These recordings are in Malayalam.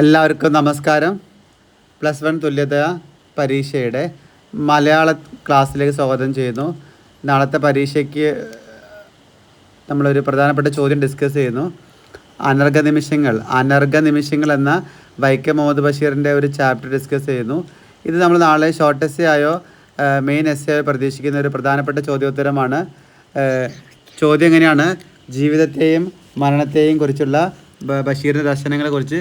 എല്ലാവർക്കും നമസ്കാരം. പ്ലസ് വൺ തുല്യത പരീക്ഷയുടെ മലയാള ക്ലാസ്സിലേക്ക് സ്വാഗതം ചെയ്യുന്നു. നാളത്തെ പരീക്ഷയ്ക്ക് നമ്മളൊരു പ്രധാനപ്പെട്ട ചോദ്യം ഡിസ്കസ് ചെയ്യുന്നു. അനർഘ നിമിഷങ്ങൾ അനർഘ നിമിഷങ്ങൾ എന്ന വൈക്കം മുഹമ്മദ് ബഷീറിന്റെ ഒരു ചാപ്റ്റർ ഡിസ്കസ് ചെയ്യുന്നു. ഇത് നമ്മൾ നാളെ ഷോർട്ട് എസ് ആയോ മെയിൻ എസ് ആയോ പ്രതീക്ഷിക്കുന്ന ഒരു പ്രധാനപ്പെട്ട ചോദ്യോത്തരമാണ്. ചോദ്യം എങ്ങനെയാണ്? ജീവിതത്തെയും മരണത്തെയും കുറിച്ചുള്ള ബഷീറിന്റെ ദർശനങ്ങളെ കുറിച്ച്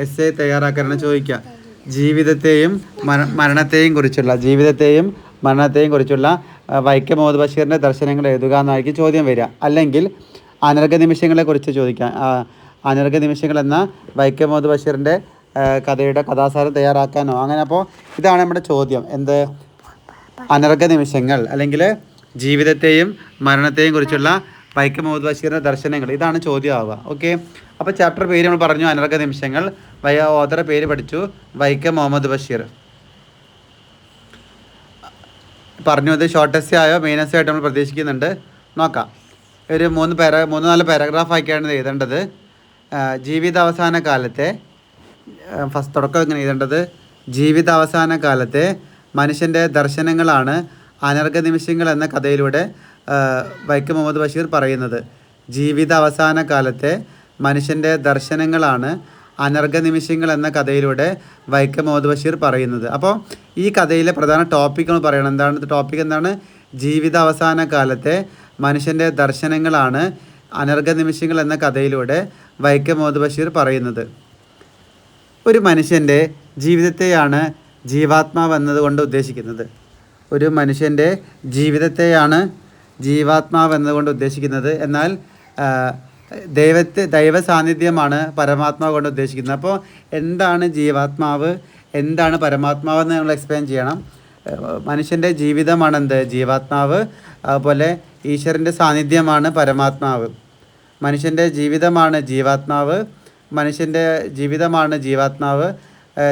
എസ് എ തയ്യാറാക്കാനാണ് ചോദിക്കുക. ജീവിതത്തെയും മര മരണത്തെയും കുറിച്ചുള്ള ജീവിതത്തെയും മരണത്തെയും കുറിച്ചുള്ള വൈക്കം മുഹമ്മദ് ബഷീറിന്റെ ദർശനങ്ങൾ എഴുതുക എന്നായിരിക്കും ചോദ്യം വരിക. അല്ലെങ്കിൽ അനർഘ നിമിഷങ്ങളെ കുറിച്ച് ചോദിക്കാം. അനർഘ നിമിഷങ്ങൾ എന്ന വൈക്കം മുഹമ്മദ് ബഷീറിന്റെ കഥയുടെ കഥാസാരം തയ്യാറാക്കാനോ. അങ്ങനെ അപ്പോൾ ഇതാണ് നമ്മുടെ ചോദ്യം. എന്ത്? അനർഘ നിമിഷങ്ങൾ. അല്ലെങ്കിൽ ജീവിതത്തെയും മരണത്തെയും കുറിച്ചുള്ള വൈക്കം മുഹമ്മദ് ബഷീറിന്റെ ദർശനങ്ങൾ. ഇതാണ് ചോദ്യം ആവുക. ഓക്കെ അപ്പോൾ ചാപ്റ്റർ പേര് നമ്മൾ പറഞ്ഞു അനർഘ നിമിഷങ്ങൾ. വൈ ഓതറ പേര് പഠിച്ചു വൈക്കം മുഹമ്മദ് ബഷീർ. പറഞ്ഞു അത് ഷോർട്ടസ്റ്റ് ആയോ മെയിനസ്റ്റ് ആയിട്ട് നമ്മൾ പ്രതീക്ഷിക്കുന്നുണ്ട്. നോക്കാം. ഒരു മൂന്ന് പാര മൂന്ന് നാല് പാരഗ്രാഫ് ആക്കിയാണ് എഴുതേണ്ടത്. ജീവിത ജീവിതാവസാന കാലത്തെ ഫസ്റ്റ് തുടക്കം ഇങ്ങനെ എഴുതേണ്ടത്. ജീവിതാവസാന കാലത്തെ മനുഷ്യന്റെ ദർശനങ്ങളാണ് അനർഘ നിമിഷങ്ങൾ എന്ന കഥയിലൂടെ വൈക്കം മുഹമ്മദ് ബഷീർ പറയുന്നത് ജീവിത അവസാന കാലത്തെ മനുഷ്യന്റെ ദർശനങ്ങളാണ് അനർഘ നിമിഷങ്ങൾ എന്ന കഥയിലൂടെ വൈക്കം മുഹമ്മദ് ബഷീർ പറയുന്നത്. അപ്പോൾ ഈ കഥയിലെ പ്രധാന ടോപ്പിക് നമ്മൾ പറയണം. എന്താണ്? ടോപ്പിക് എന്താണ്? ജീവിത അവസാന കാലത്തെ മനുഷ്യന്റെ ദർശനങ്ങളാണ് അനർഘ നിമിഷങ്ങൾ എന്ന കഥയിലൂടെ വൈക്കം മുഹമ്മദ് ബഷീർ പറയുന്നത്. ഒരു മനുഷ്യന്റെ ജീവിതത്തെയാണ് ജീവാത്മാവ് എന്നതുകൊണ്ട് ഉദ്ദേശിക്കുന്നത്. ഒരു മനുഷ്യന്റെ ജീവിതത്തെയാണ് ജീവാത്മാവ് എന്നതുകൊണ്ട് ഉദ്ദേശിക്കുന്നത്. എന്നാൽ ദൈവത്തെ ദൈവ സാന്നിധ്യമാണ് പരമാത്മാവ് കൊണ്ട് ഉദ്ദേശിക്കുന്നത്. അപ്പോൾ എന്താണ് ജീവാത്മാവ്? എന്താണ് പരമാത്മാവ് എന്ന് നമ്മൾ എക്സ്പ്ലെയിൻ ചെയ്യണം. മനുഷ്യന്റെ ജീവിതമാണ് എന്ത് ജീവാത്മാവ്. അതുപോലെ ഈശ്വരന്റെ സാന്നിധ്യമാണ് പരമാത്മാവ്. മനുഷ്യന്റെ ജീവിതമാണ് ജീവാത്മാവ്. മനുഷ്യന്റെ ജീവിതമാണ് ജീവാത്മാവ്.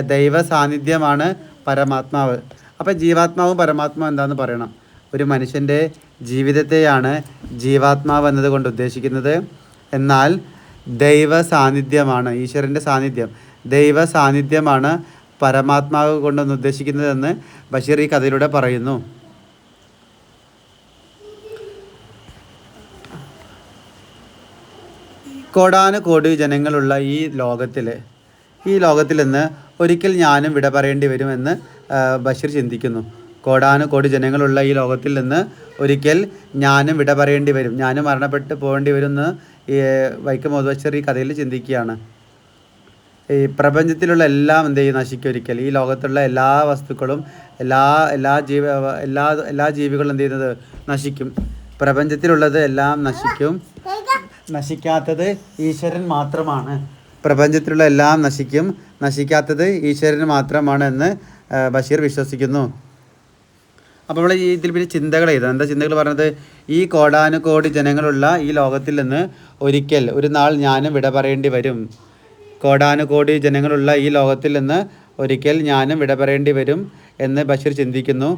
ദൈവ സാന്നിധ്യമാണ് പരമാത്മാവ്. അപ്പോൾ ജീവാത്മാവും പരമാത്മാവും എന്താണെന്ന് പറയണം. ഒരു മനുഷ്യന്റെ ജീവിതത്തെയാണ് ജീവാത്മാവ് എന്നതുകൊണ്ട് ഉദ്ദേശിക്കുന്നത്. എന്നാൽ ദൈവ സാന്നിധ്യമാണ് ഈശ്വരന്റെ സാന്നിധ്യം. ദൈവ സാന്നിധ്യമാണ് പരമാത്മാവ് കൊണ്ടൊന്ന് ഉദ്ദേശിക്കുന്നതെന്ന് ബഷീർ ഈ കഥയിലൂടെ പറയുന്നു. കോടാനുകോടി ജനങ്ങളുള്ള ഈ ലോകത്തിൽ ഈ ലോകത്തിൽ നിന്ന് ഒരിക്കൽ ഞാനും വിട പറയേണ്ടി വരുമെന്ന് ബഷീർ ചിന്തിക്കുന്നു. കോടാനുകോടി ജനങ്ങളുള്ള ഈ ലോകത്തിൽ നിന്ന് ഒരിക്കൽ ഞാനും വിട പറയേണ്ടി വരും. ഞാനും മരണപ്പെട്ട് പോകേണ്ടി വരും എന്ന് ഈ വൈക്കം മുഹമ്മദ് ഈ കഥയിൽ ചിന്തിക്കുകയാണ്. ഈ പ്രപഞ്ചത്തിലുള്ള എല്ലാം എന്ത് ചെയ്യും നശിക്കും ഒരിക്കൽ. ഈ ലോകത്തുള്ള എല്ലാ വസ്തുക്കളും എല്ലാ എല്ലാ ജീവ എല്ലാ എല്ലാ ജീവികളും എന്ത് ചെയ്യുന്നത് നശിക്കും. പ്രപഞ്ചത്തിലുള്ളത് എല്ലാം നശിക്കും. നശിക്കാത്തത് ഈശ്വരൻ മാത്രമാണ്. പ്രപഞ്ചത്തിലുള്ള എല്ലാം നശിക്കും. നശിക്കാത്തത് ഈശ്വരന് മാത്രമാണ് എന്ന് ബഷീർ വിശ്വസിക്കുന്നു. അപ്പോൾ നമ്മൾ ഇതിൽ പിന്നെ ചിന്തകൾ ചെയ്തത് എന്താ ചിന്തകൾ പറഞ്ഞത്? ഈ കോടാനുകോടി ജനങ്ങളുള്ള ഈ ലോകത്തിൽ നിന്ന് ഒരിക്കൽ ഒരു നാൾ ഞാനും വിട പറയേണ്ടി വരും. കോടാനുകോടി ജനങ്ങളുള്ള ഈ ലോകത്തിൽ നിന്ന് ഒരിക്കൽ ഞാനും വിട പറയേണ്ടി വരും എന്ന് ബഷീർ ചിന്തിക്കുന്നു.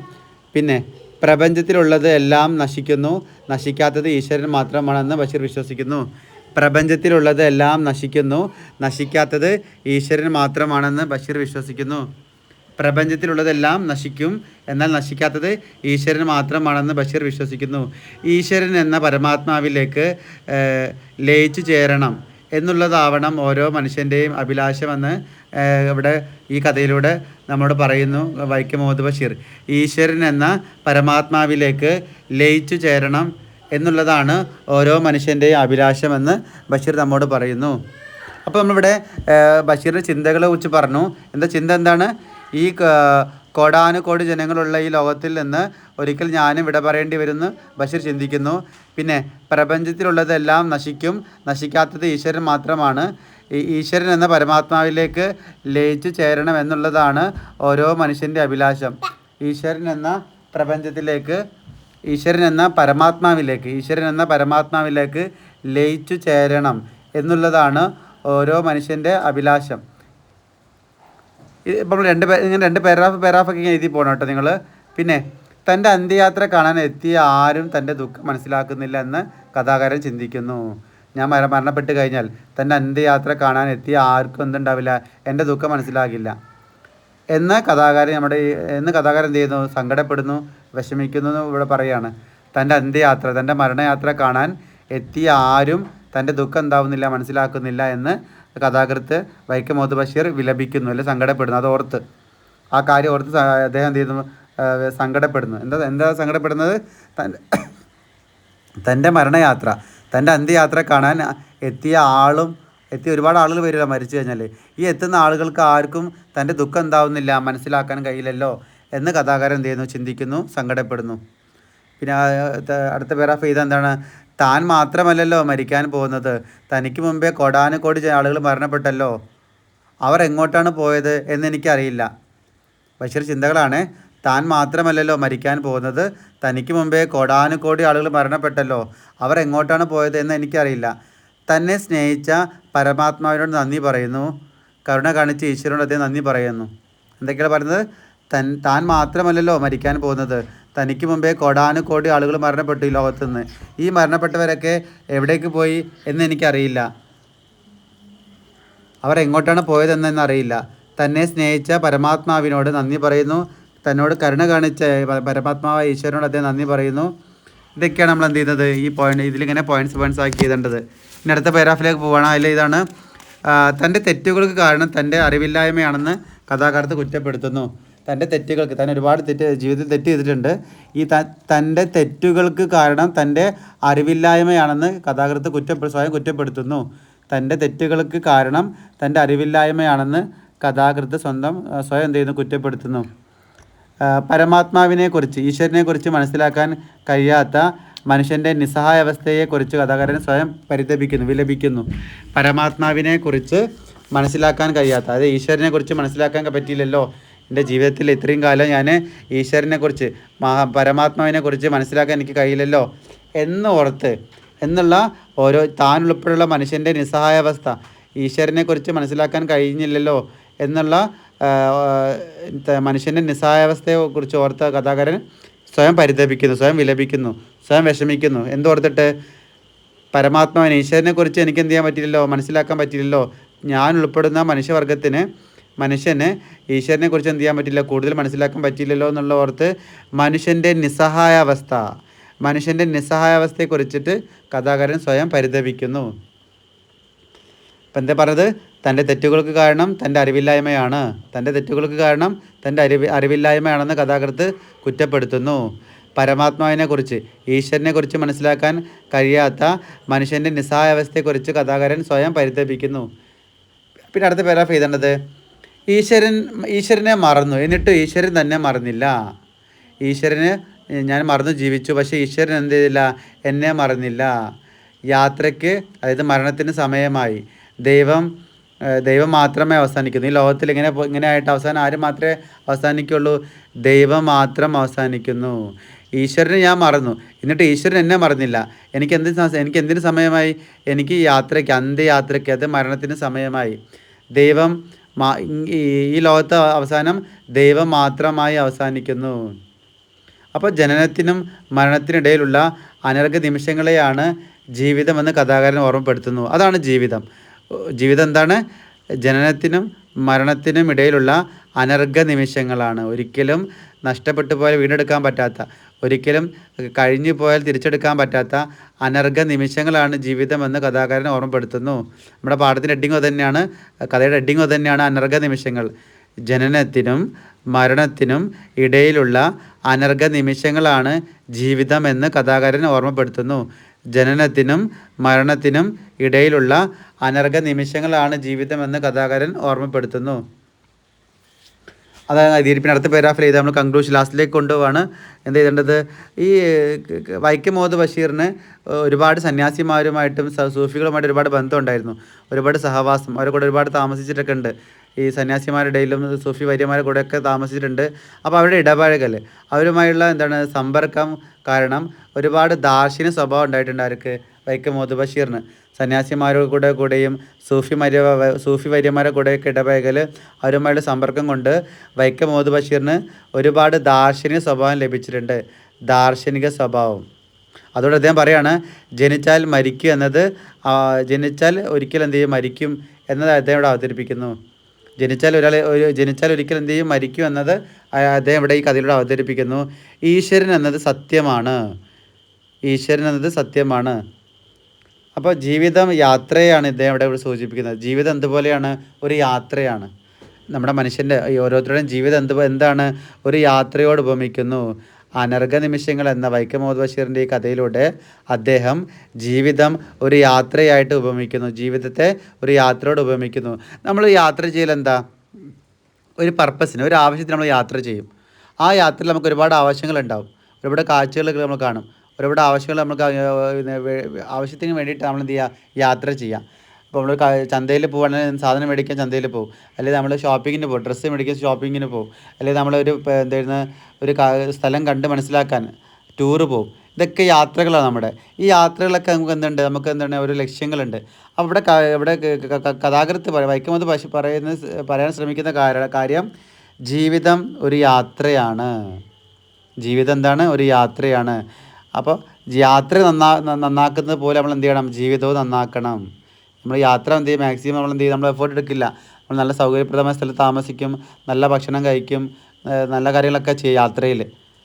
പിന്നെ പ്രപഞ്ചത്തിലുള്ളത് എല്ലാം നശിക്കുന്നു. നശിക്കാത്തത് ഈശ്വരൻ മാത്രമാണെന്ന് ബഷീർ വിശ്വസിക്കുന്നു. പ്രപഞ്ചത്തിലുള്ളത് എല്ലാം നശിക്കുന്നു. നശിക്കാത്തത് ഈശ്വരൻ മാത്രമാണെന്ന് ബഷീർ വിശ്വസിക്കുന്നു. പ്രപഞ്ചത്തിലുള്ളതെല്ലാം നശിക്കും. എന്നാൽ നശിക്കാത്തത് ഈശ്വരൻ മാത്രമാണെന്ന് ബഷീർ വിശ്വസിക്കുന്നു. ഈശ്വരൻ എന്ന പരമാത്മാവിലേക്ക് ലയിച്ചു ചേരണം എന്നുള്ളതാവണം ഓരോ മനുഷ്യന്റെയും അഭിലാഷമെന്ന് ഇവിടെ ഈ കഥയിലൂടെ നമ്മോട് പറയുന്നു വൈക്കം മുഹമ്മദ് ബഷീർ. ഈശ്വരൻ എന്ന പരമാത്മാവിലേക്ക് ലയിച്ചു ചേരണം എന്നുള്ളതാണ് ഓരോ മനുഷ്യന്റെയും അഭിലാഷമെന്ന് ബഷീർ നമ്മോട് പറയുന്നു. അപ്പോൾ നമ്മളിവിടെ ബഷീറിന്റെ ചിന്തകളെ കുറിച്ച് പറഞ്ഞു. എന്താ ചിന്ത എന്താണ്? ഈ കോടാനുകോടി ജനങ്ങളുള്ള ഈ ലോകത്തിൽ നിന്ന് ഒരിക്കൽ ഞാനും വിട പറയേണ്ടി വരുമെന്ന് ബഷീർ ചിന്തിക്കുന്നു. പിന്നെ പ്രപഞ്ചത്തിലുള്ളതെല്ലാം നശിക്കും. നശിക്കാത്തത് ഈശ്വരൻ മാത്രമാണ്. ഈശ്വരൻ എന്ന പരമാത്മാവിലേക്ക് ലയിച്ചു ചേരണം എന്നുള്ളതാണ് ഓരോ മനുഷ്യന്റെ അഭിലാഷം. ഈശ്വരൻ എന്ന പ്രപഞ്ചത്തിലേക്ക് ഈശ്വരൻ എന്ന പരമാത്മാവിലേക്ക് ഈശ്വരൻ എന്ന പരമാത്മാവിലേക്ക് ലയിച്ചു ചേരണം എന്നുള്ളതാണ് ഓരോ മനുഷ്യന്റെ അഭിലാഷം. ഇപ്പം രണ്ട് ഇങ്ങനെ രണ്ട് പാരാഫ് പാരാഫൊക്കെ ഇങ്ങനെ എഴുതി പോകണം കേട്ടോ നിങ്ങൾ പിന്നെ തന്റെ അന്ത്യയാത്ര കാണാൻ എത്തിയ ആരും തന്റെ ദുഃഖം മനസ്സിലാക്കുന്നില്ല എന്ന് കഥാകാരൻ ചിന്തിക്കുന്നു. ഞാൻ മര മരണപ്പെട്ട് കഴിഞ്ഞാൽ തന്റെ അന്ത്യയാത്ര കാണാൻ എത്തിയ ആർക്കും എന്തുണ്ടാവില്ല എന്റെ ദുഃഖം മനസ്സിലാകില്ല. എന്ന് കഥാകാരൻ നമ്മുടെ എന്ന് കഥാകാരൻ എന്ത് ചെയ്യുന്നു? സങ്കടപ്പെടുന്നു വിഷമിക്കുന്നു എന്ന് ഇവിടെ പറയുകയാണ് തന്റെ അന്ത്യയാത്ര തന്റെ മരണയാത്ര കാണാൻ എത്തിയ ആരും തന്റെ ദുഃഖം എന്താവുന്നില്ല മനസ്സിലാക്കുന്നില്ല എന്ന് കഥാകൃത്ത് വൈക്കം മുഹമ്മദ് ബഷീർ വിലപിക്കുന്നു അല്ലെ? സങ്കടപ്പെടുന്നു. അത് ഓർത്ത്. ആ കാര്യം ഓർത്ത് അദ്ദേഹം എന്ത് ചെയ്യുന്നു? സങ്കടപ്പെടുന്നു. എന്താ എന്താ സങ്കടപ്പെടുന്നത്? തന്റെ മരണയാത്ര തന്റെ അന്ത്യയാത്ര കാണാൻ എത്തിയ ആളും എത്തിയ ഒരുപാട് ആളുകൾ വരില്ല മരിച്ചു കഴിഞ്ഞാൽ. ഈ എത്തുന്ന ആളുകൾക്ക് ആർക്കും തന്റെ ദുഃഖം എന്താവുന്നില്ല മനസ്സിലാക്കാൻ കഴിയില്ലല്ലോ എന്ന് കഥാകാരൻ എന്ത് ചെയ്യുന്നു? ചിന്തിക്കുന്നു സങ്കടപ്പെടുന്നു. പിന്നെ അടുത്ത പേരാഫ് എന്താണ്? താൻ മാത്രമല്ലല്ലോ മരിക്കാൻ പോകുന്നത്. തനിക്ക് മുമ്പേ കോടാനുകോടി ആളുകൾ മരണപ്പെട്ടല്ലോ. അവർ എങ്ങോട്ടാണ് പോയത് എന്ന് എനിക്കറിയില്ല ബഷീർ ചിന്തകളാണ്. താൻ മാത്രമല്ലല്ലോ മരിക്കാൻ പോകുന്നത്. തനിക്ക് മുമ്പേ കോടാനുകോടി ആളുകൾ മരണപ്പെട്ടല്ലോ. അവർ എങ്ങോട്ടാണ് പോയത് എന്ന് എനിക്കറിയില്ല. തന്നെ സ്നേഹിച്ച പരമാത്മാവിനോട് നന്ദി പറയുന്നു. കരുണ കാണിച്ച് ഈശ്വരനോട് അദ്ദേഹം നന്ദി പറയുന്നു. എന്തൊക്കെയാണ് പറയുന്നത് തൻ താൻ മാത്രമല്ലല്ലോ മരിക്കാൻ പോകുന്നത്. തനിക്ക് മുമ്പേ കോടാനുകോടി ആളുകൾ മരണപ്പെട്ടു ഈ ലോകത്തുനിന്ന്. ഈ മരണപ്പെട്ടവരൊക്കെ എവിടേക്ക് പോയി എന്ന് എനിക്കറിയില്ല. അവർ എങ്ങോട്ടാണ് പോയതെന്ന് അറിയില്ല. തന്നെ സ്നേഹിച്ച പരമാത്മാവിനോട് നന്ദി പറയുന്നു. തന്നോട് കരുണ കാണിച്ച പരമാത്മാവ് ഈശ്വരനോട് അദ്ദേഹം നന്ദി പറയുന്നു. ഇതൊക്കെയാണ് നമ്മൾ എന്ത് ചെയ്യുന്നത്? ഈ പോയിന്റ് ഇതിലിങ്ങനെ പോയിന്റ്സ് പോയിന്റ്സ് ആക്കി ചെയ്തേണ്ടത്. ഇനി അടുത്ത പാരാഫിലേക്ക് പോകണം അതിൽ ഇതാണ് തന്റെ തെറ്റുകൾക്ക് കാരണം തന്റെ അറിവില്ലായ്മയാണെന്ന് കഥാകാരത്ത് കുറ്റപ്പെടുത്തുന്നു. തന്റെ തെറ്റുകൾക്ക് താൻ ഒരുപാട് തെറ്റ് ജീവിതത്തിൽ തെറ്റ് ചെയ്തിട്ടുണ്ട്. ഈ തന്റെ തെറ്റുകൾക്ക് കാരണം തന്റെ അറിവില്ലായ്മയാണെന്ന് കഥാകൃത്ത് കുറ്റപ്പെ സ്വയം കുറ്റപ്പെടുത്തുന്നു. തന്റെ തെറ്റുകൾക്ക് കാരണം തന്റെ അറിവില്ലായ്മയാണെന്ന് കഥാകൃത്ത് സ്വന്തം സ്വയം എന്ത് ചെയ്യുന്നു? കുറ്റപ്പെടുത്തുന്നു. പരമാത്മാവിനെക്കുറിച്ച് ഈശ്വരനെക്കുറിച്ച് മനസ്സിലാക്കാൻ കഴിയാത്ത മനുഷ്യന്റെ നിസ്സഹായാവസ്ഥയെക്കുറിച്ച് കഥാകാരൻ സ്വയം പരിതപിക്കുന്നു വിലപിക്കുന്നു. പരമാത്മാവിനെക്കുറിച്ച് മനസ്സിലാക്കാൻ കഴിയാത്ത അതായത് ഈശ്വരനെക്കുറിച്ച് മനസ്സിലാക്കാൻ പറ്റിയില്ലല്ലോ എന്റെ ജീവിതത്തിൽ ഇത്രയും കാലം ഞാൻ ഈശ്വരനെക്കുറിച്ച് മഹാ പരമാത്മാവിനെക്കുറിച്ച് മനസ്സിലാക്കാൻ എനിക്ക് കഴിയില്ലല്ലോ എന്ന് ഓർത്ത് എന്നുള്ള ഓരോ താൻ ഉൾപ്പെടെയുള്ള മനുഷ്യന്റെ നിസ്സഹായാവസ്ഥ ഈശ്വരനെക്കുറിച്ച് മനസ്സിലാക്കാൻ കഴിഞ്ഞില്ലല്ലോ എന്നുള്ള മനുഷ്യന്റെ നിസ്സഹായാവസ്ഥയെക്കുറിച്ച് ഓർത്ത കഥാകാരൻ സ്വയം പരിതപിക്കുന്നു സ്വയം വിലപിക്കുന്നു സ്വയം വിഷമിക്കുന്നു. എന്തോർത്തിട്ട് പരമാത്മാവിനെ ഈശ്വരനെക്കുറിച്ച് എനിക്ക് എന്ത് ചെയ്യാൻ പറ്റില്ലല്ലോ? മനസ്സിലാക്കാൻ പറ്റില്ലല്ലോ? ഞാൻ ഉൾപ്പെടുന്ന മനുഷ്യവർഗത്തിന് മനുഷ്യന് ഈശ്വരനെ കുറിച്ച് എന്ത് ചെയ്യാൻ പറ്റില്ല? കൂടുതൽ മനസ്സിലാക്കാൻ പറ്റില്ലല്ലോ എന്നുള്ള ഓർത്ത് മനുഷ്യന്റെ നിസ്സഹായാവസ്ഥ മനുഷ്യന്റെ നിസ്സഹായാവസ്ഥയെക്കുറിച്ചിട്ട് കഥാകാരൻ സ്വയം പരിതപിക്കുന്നു. ഇപ്പം എന്താ പറഞ്ഞത്? തന്റെ തെറ്റുകൾക്ക് കാരണം തന്റെ അറിവില്ലായ്മയാണ്. തന്റെ തെറ്റുകൾക്ക് കാരണം തന്റെ അറിവ് അറിവില്ലായ്മയാണെന്ന് കഥാകൃത്ത് കുറ്റപ്പെടുത്തുന്നു. പരമാത്മാവിനെക്കുറിച്ച് ഈശ്വരനെക്കുറിച്ച് മനസ്സിലാക്കാൻ കഴിയാത്ത മനുഷ്യന്റെ നിസ്സഹായാവസ്ഥയെക്കുറിച്ച് കഥാകാരൻ സ്വയം പരിതപിക്കുന്നു. പിന്നെ അടുത്ത പേരാഫ് എഴുതേണ്ടത്. ഈശ്വരൻ ഈശ്വരനെ മറന്നു. എന്നിട്ട് ഈശ്വരൻ തന്നെ മറന്നില്ല. ഈശ്വരന് ഞാൻ മറന്നു ജീവിച്ചു. പക്ഷേ ഈശ്വരൻ എന്ത് ചെയ്തില്ല? എന്നെ മറന്നില്ല. യാത്രയ്ക്ക് അതായത് മരണത്തിന് സമയമായി. ദൈവം ദൈവം മാത്രമേ അവസാനിക്കുന്നു. ഈ ലോകത്തിൽ ഇങ്ങനെ ഇങ്ങനെ ആയിട്ട് അവസാനം ആര് മാത്രമേ അവസാനിക്കുള്ളൂ? ദൈവം മാത്രം അവസാനിക്കുന്നു. ഈശ്വരനെ ഞാൻ മറന്നു. എന്നിട്ട് ഈശ്വരൻ എന്നെ മറന്നില്ല. എനിക്ക് എന്ത് എനിക്ക് എന്തിന് സമയമായി? എനിക്ക് യാത്രയ്ക്ക് അന്ത്യയാത്രയ്ക്ക് അത് മരണത്തിന് സമയമായി. ദൈവം ഈ ലോകത്ത് അവസാനം ദൈവം മാത്രമായി അവസാനിക്കുന്നു. അപ്പോൾ ജനനത്തിനും മരണത്തിനിടയിലുള്ള അനർഘ നിമിഷങ്ങളെയാണ് ജീവിതമെന്ന് കഥാകാരൻ ഓർമ്മപ്പെടുത്തുന്നു. അതാണ് ജീവിതം. ജീവിതം എന്താണ്? ജനനത്തിനും മരണത്തിനും ഇടയിലുള്ള അനർഘ നിമിഷങ്ങളാണ്. ഒരിക്കലും നഷ്ടപ്പെട്ടു പോയാൽ വീണ്ടെടുക്കാൻ പറ്റാത്ത ഒരിക്കലും കഴിഞ്ഞു പോയാൽ തിരിച്ചെടുക്കാൻ പറ്റാത്ത അനർഘ നിമിഷങ്ങളാണ് ജീവിതമെന്ന് കഥാകാരൻ ഓർമ്മപ്പെടുത്തുന്നു. നമ്മുടെ പാഠത്തിന്റെ ഹെഡിങ് തന്നെയാണ് കഥയുടെ ഹെഡിങ് തന്നെയാണ് അനർഘ നിമിഷങ്ങൾ. ജനനത്തിനും മരണത്തിനും ഇടയിലുള്ള അനർഘ നിമിഷങ്ങളാണ് ജീവിതമെന്ന് കഥാകാരൻ ഓർമ്മപ്പെടുത്തുന്നു. ജനനത്തിനും മരണത്തിനും ഇടയിലുള്ള അനർഘ നിമിഷങ്ങളാണ് ജീവിതമെന്ന് കഥാകാരൻ ഓർമ്മപ്പെടുത്തുന്നു. അതാണ് ഇതിരിപ്പിന് അടുത്ത പേരാഫിൽ ചെയ്ത് നമ്മൾ കൺക്ലൂഷൻ ലാസ്റ്റിലേക്ക് കൊണ്ടുപോവാണ്. എന്ത് ചെയ്തേണ്ടത് ഈ വൈക്കം മുഹമ്മദ് ബഷീറിന് ഒരുപാട് സന്യാസിമാരുമായിട്ടും സൂഫികളുമായിട്ട് ഒരുപാട് ബന്ധമുണ്ടായിരുന്നു. ഒരുപാട് സഹവാസം അവരെ കൂടെ ഒരുപാട് താമസിച്ചിട്ടൊക്കെ ഉണ്ട്. ഈ സന്യാസിമാരുടെ ഇടയിലും സൂഫി വര്യമാരുടെ കൂടെയൊക്കെ താമസിച്ചിട്ടുണ്ട്. അപ്പോൾ അവരുടെ ഇടപഴകൽ അവരുമായുള്ള എന്താണ് സമ്പർക്കം കാരണം ഒരുപാട് ദാർശനിക സ്വഭാവം ഉണ്ടായിട്ടുണ്ട് ആർക്ക് വൈക്കം മുഹമ്മദ് ബഷീറിന്. സന്യാസിമാരുടെ കൂടെ കൂടെയും സൂഫി മര്യ സൂഫി വര്യന്മാരുടെ കൂടെയൊക്കെ ഇടപഴകൽ അവരുമായുള്ള സമ്പർക്കം കൊണ്ട് വൈക്കം മുഹമ്മദ് ബഷീറിന് ഒരുപാട് ദാർശനിക സ്വഭാവം ലഭിച്ചിട്ടുണ്ട്. ദാർശനിക സ്വഭാവം. അതോടെ അദ്ദേഹം പറയാണ് ജനിച്ചാൽ മരിക്കും എന്നത് ജനിച്ചാൽ ഒരിക്കൽ എന്ത് ചെയ്യും? മരിക്കും എന്നത് അദ്ദേഹം ഇവിടെ അവതരിപ്പിക്കുന്നു. ജനിച്ചാൽ ഒരാൾ ഒരു ജനിച്ചാൽ ഒരിക്കൽ എന്ത് ചെയ്യും? മരിക്കും എന്നത് അദ്ദേഹം ഇവിടെ ഈ കഥയിലൂടെ അവതരിപ്പിക്കുന്നു. ഈശ്വരൻ എന്നത് സത്യമാണ്. ഈശ്വരൻ എന്നത് സത്യമാണ്. അപ്പോൾ ജീവിതം യാത്രയാണ് ഇദ്ദേഹം ഇവിടെ സൂചിപ്പിക്കുന്നത്. ജീവിതം എന്തുപോലെയാണ്? ഒരു യാത്രയാണ്. നമ്മുടെ മനുഷ്യന്റെ ഓരോരുത്തരുടെയും ജീവിതം എന്ത് എന്താണ്? ഒരു യാത്രയോട് ഉപമിക്കുന്നു. അനർഘ നിമിഷങ്ങൾ എന്ന വൈക്കം മുഹമ്മദ് ബഷീറിന്റെ ഈ കഥയിലൂടെ അദ്ദേഹം ജീവിതം ഒരു യാത്രയായിട്ട് ഉപമിക്കുന്നു. ജീവിതത്തെ ഒരു യാത്രയോട് ഉപമിക്കുന്നു. നമ്മൾ യാത്ര ചെയ്യൽ എന്താ? ഒരു പർപ്പസിന് ഒരു ആവശ്യത്തിന് നമ്മൾ യാത്ര ചെയ്യും. ആ യാത്രയിൽ നമുക്ക് ഒരുപാട് ആവശ്യങ്ങളുണ്ടാവും ഒരുപാട് കാഴ്ചകളൊക്കെ നമ്മൾ കാണും. ഒരുപാട് ആവശ്യങ്ങൾ നമുക്ക് ആവശ്യത്തിന് വേണ്ടിയിട്ട് നമ്മൾ എന്ത് ചെയ്യുക? യാത്ര ചെയ്യുക ഇപ്പോൾ നമ്മൾ ചന്തയിൽ പോകുകയാണെങ്കിൽ സാധനം മേടിക്കാൻ ചന്തയിൽ പോകും അല്ലെങ്കിൽ നമ്മൾ ഷോപ്പിങ്ങിന് പോകും ഡ്രസ്സ് മേടിക്കാൻ ഷോപ്പിങ്ങിന് പോകും അല്ലെങ്കിൽ നമ്മളൊരു എന്തായിരുന്നു ഒരു സ്ഥലം കണ്ട് മനസ്സിലാക്കാൻ ടൂറ് പോകും ഇതൊക്കെ യാത്രകളാണ് നമ്മുടെ. ഈ യാത്രകളൊക്കെ നമുക്ക് എന്തുണ്ട്? നമുക്ക് എന്താണ് ഒരു ലക്ഷ്യങ്ങളുണ്ട്. അവിടെ ഇവിടെ കഥാകൃത്ത് വൈക്കമത് പശു പറയുന്ന പറയാൻ ശ്രമിക്കുന്ന കാര്യം ജീവിതം ഒരു യാത്രയാണ്. ജീവിതം എന്താണ്? ഒരു യാത്രയാണ്. അപ്പോൾ യാത്ര നന്നാ നന്നാക്കുന്നത് പോലെ നമ്മൾ എന്ത് ചെയ്യണം? ജീവിതവും നന്നാക്കണം. നമ്മൾ യാത്ര എന്ത് ചെയ്യും? മാക്സിമം നമ്മൾ എന്ത് ചെയ്യും? നമ്മൾ എഫേർട്ട് എടുക്കില്ല. നമ്മൾ നല്ല സൗകര്യപ്രദമായ സ്ഥലത്ത് താമസിക്കും നല്ല ഭക്ഷണം കഴിക്കും നല്ല കാര്യങ്ങളൊക്കെ ചെയ്യും യാത്രയിൽ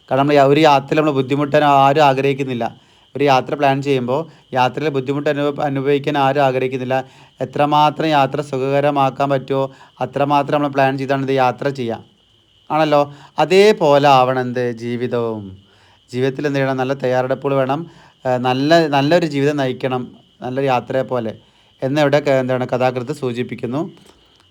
കാരണം നമ്മൾ ഒരു യാത്രയിൽ നമ്മൾ ബുദ്ധിമുട്ടാൻ ആരും ആഗ്രഹിക്കുന്നില്ല. ഒരു യാത്ര പ്ലാൻ ചെയ്യുമ്പോൾ യാത്രയിൽ ബുദ്ധിമുട്ട് അനുഭവ അനുഭവിക്കാൻ ആരും ആഗ്രഹിക്കുന്നില്ല. എത്രമാത്രം യാത്ര സുഖകരമാക്കാൻ പറ്റുമോ അത്രമാത്രം നമ്മൾ പ്ലാൻ ചെയ്താണ് ഇത് യാത്ര ചെയ്യുക. ആണല്ലോ? അതേപോലെ ആവണം എന്ത്? ജീവിതവും. ജീവിതത്തിൽ എന്ത് ചെയ്യണം? നല്ല തയ്യാറെടുപ്പുകൾ വേണം. നല്ല നല്ലൊരു ജീവിതം നയിക്കണം. നല്ലൊരു യാത്രയെ പോലെ എന്ന് ഇവിടെ എന്താണ് കഥാകൃത്ത് സൂചിപ്പിക്കുന്നു?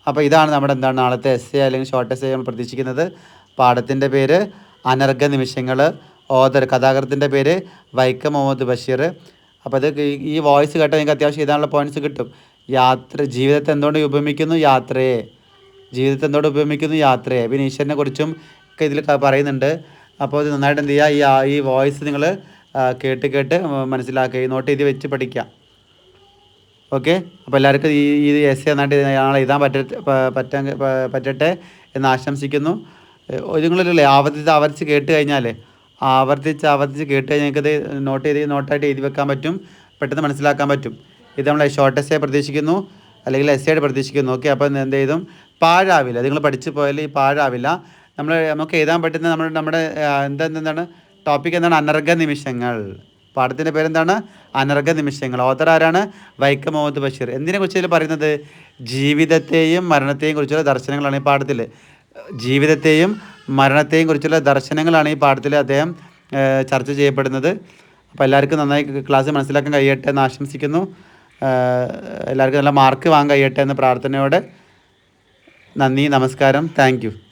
അപ്പോൾ ഇതാണ് നമ്മുടെ എന്താണ് നാളത്തെ എസ് എ അല്ലെങ്കിൽ ഷോർട്ട് എസ് എ നമ്മൾ പ്രതീക്ഷിക്കുന്നത്. പാഠത്തിന്റെ പേര് അനർഘ നിമിഷങ്ങൾ ഓദർ കഥാകൃത്തിന്റെ പേര് വൈക്കം മുഹമ്മദ് ബഷീർ. അപ്പോൾ അത് ഈ- ഈ വോയിസ് കേട്ടാൽ നിങ്ങൾക്ക് അത്യാവശ്യം എഴുതാനുള്ള പോയിന്റ്സ് കിട്ടും. യാത്ര ജീവിതത്തെ എന്തുകൊണ്ട് ഉപമിക്കുന്നു? യാത്രയെ. ജീവിതത്തെ എന്തുകൊണ്ട് ഉപമിക്കുന്നു? യാത്രയെ. പിന്നെ ഈശ്വരനെ കുറിച്ചും ഒക്കെ ഇതിൽ പറയുന്നുണ്ട്. അപ്പോൾ ഇത് നന്നായിട്ട് എന്ത് ചെയ്യുക? ഈ ഈ വോയിസ് നിങ്ങൾ കേട്ട് കേട്ട് മനസ്സിലാക്കുക. ഈ നോട്ട് എഴുതി വെച്ച് പഠിക്കുക. ഓക്കെ? അപ്പോൾ എല്ലാവർക്കും ഈ ഈ എസ് എ നന്നായിട്ട് നാളെ എഴുതാൻ പറ്റ പറ്റാൻ പറ്റട്ടെ എന്ന് ആശംസിക്കുന്നു. നിങ്ങളില്ലേ ആവർത്തിച്ച് ആവർത്തിച്ച് കേട്ട് കഴിഞ്ഞാൽ ആവർത്തിച്ച് ആവർത്തിച്ച് കേട്ട് കഴിഞ്ഞാൽ നിങ്ങൾക്കത് നോട്ട് ചെയ്ത് നോട്ടായിട്ട് എഴുതി വെക്കാൻ പറ്റും. പെട്ടെന്ന് മനസ്സിലാക്കാൻ പറ്റും. ഇത് നമ്മൾ ഷോർട്ട് എസ് എ പ്രതീക്ഷിക്കുന്നു. അല്ലെങ്കിൽ എസ് എയുടെ പ്രതീക്ഷിക്കുന്നു. ഓക്കെ അപ്പോൾ എന്ത് ചെയ്തും? പാഴാവില്ല. നിങ്ങൾ പഠിച്ചു പോയാൽ ഈ പാഴാവില്ല. നമ്മൾ നമുക്ക് എഴുതാൻ പറ്റുന്ന നമ്മുടെ നമ്മുടെ എന്താ എന്താണ് ടോപ്പിക് എന്താണ്? അനർഘ നിമിഷങ്ങൾ പാഠത്തിന്റെ പേരെന്താണ്? അനർഘ നിമിഷങ്ങൾ. ഓത്തർ ആരാണ്? വൈക്കം മുഹമ്മദ് ബഷീർ. എന്തിനെ കുറിച്ച് ഇതിൽ പറയുന്നത്? ജീവിതത്തെയും മരണത്തെയും കുറിച്ചുള്ള ദർശനങ്ങളാണ് ഈ പാഠത്തിൽ ജീവിതത്തെയും മരണത്തെയും കുറിച്ചുള്ള ദർശനങ്ങളാണ് ഈ പാഠത്തിൽ അദ്ദേഹം ചർച്ച ചെയ്യപ്പെടുന്നത്. അപ്പോൾ എല്ലാവർക്കും നന്നായി ക്ലാസ് മനസ്സിലാക്കാൻ കഴിയട്ടെ എന്ന് ആശംസിക്കുന്നു. എല്ലാവർക്കും നല്ല മാർക്ക് വാങ്ങാൻ കഴിയട്ടെ എന്ന പ്രാർത്ഥനയോടെ നന്ദി നമസ്കാരം. താങ്ക്